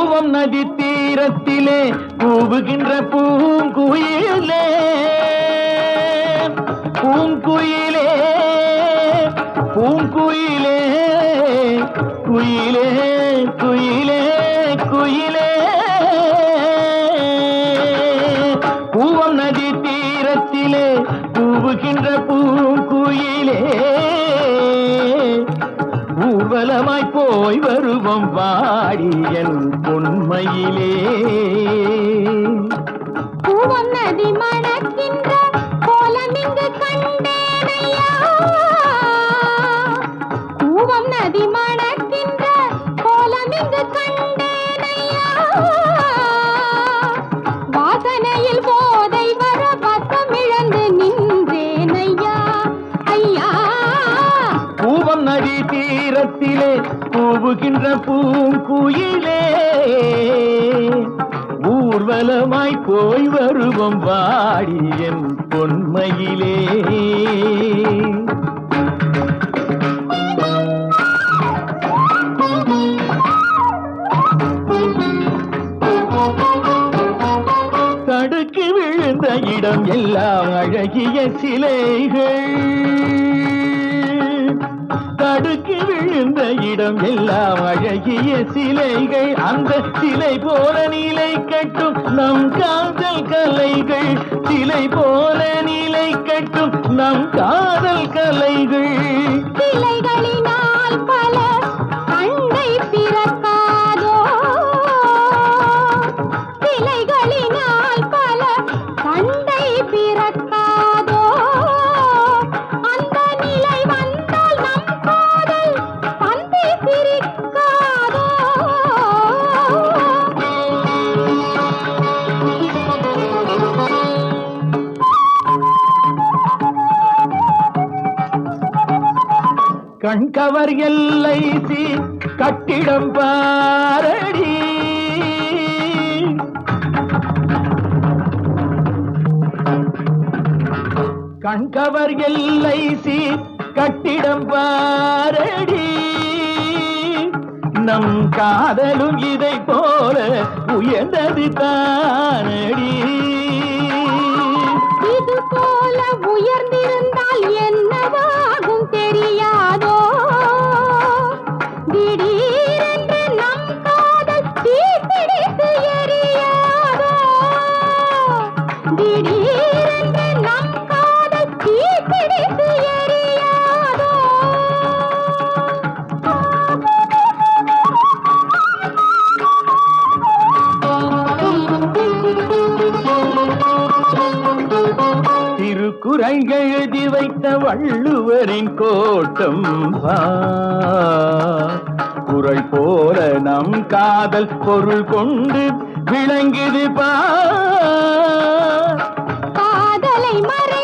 பூவம் நதி தீரத்திலே கூவுகின்ற பூங்குயிலே பூங்குயிலே பூங்குயிலே குயிலே குயிலே குயிலே பூவம் நதி தீரத்திலே கூவுகின்ற பூங்குயிலே பலமாய் போய் வருவோம் வாடி என் பொன்மையிலே பூவம் நதி மணக்கின்ற கோலம் இங்கு கண்டேனையா. பூவம் நதி மண நதி கூவுகின்ற பூங்குயிலே. ஊர்வலமாய் போய் வருவோம் வாடி என் பொன்மையிலே. தடுக்கி விழுந்த இடம் எல்லாம் அழகிய சிலைகள். தடுக்கி விழுந்த இடம் எல்லாம் அழகிய சிலைகள். அந்த சிலை போல நிலை கட்டும் நம் காதல் கலைகள். சிலை போல நிலை கட்டும் நம் காதல் கலைகள். கண்கவர் எல்ஐசி கட்டிடம் பாரடி. கண்கவர் எல்ஐசி கட்டிடம் பாரடி. நம் காதலும் இதை போல உயர்ந்தது தானடி. இது போல உயர்ந்திருந்தால் என்ன திடீரென்று எழுதி வைத்த வள்ளுவரின் கோட்டம் குரல் போல நம் காதல் பொருள் கொண்டு விளங்குது பா.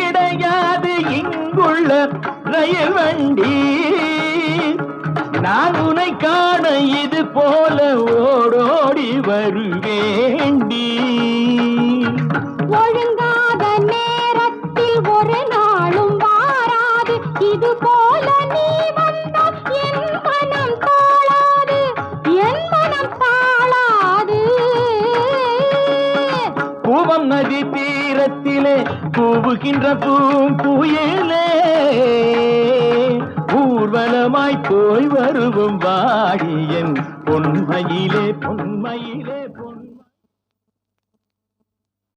கிடையாது இங்குள்ள ரயில் வண்டி. நான் உன்னை காண இது போல ஓடோடி வருவேண்டி. ஒழுங்காத நேரத்தில் ஒரு நாளும் வாராது. இது போல நீ வந்தால் என் மனம் தாழாது. என் மனம் தாழாது. கூவம் நதி தீரத்திலே கூவுகின்ற பூங்குயிலே ஊர்வலமாய் போய் வருவோம் வாடியன் பொன்மையிலே பொன்மையிலே.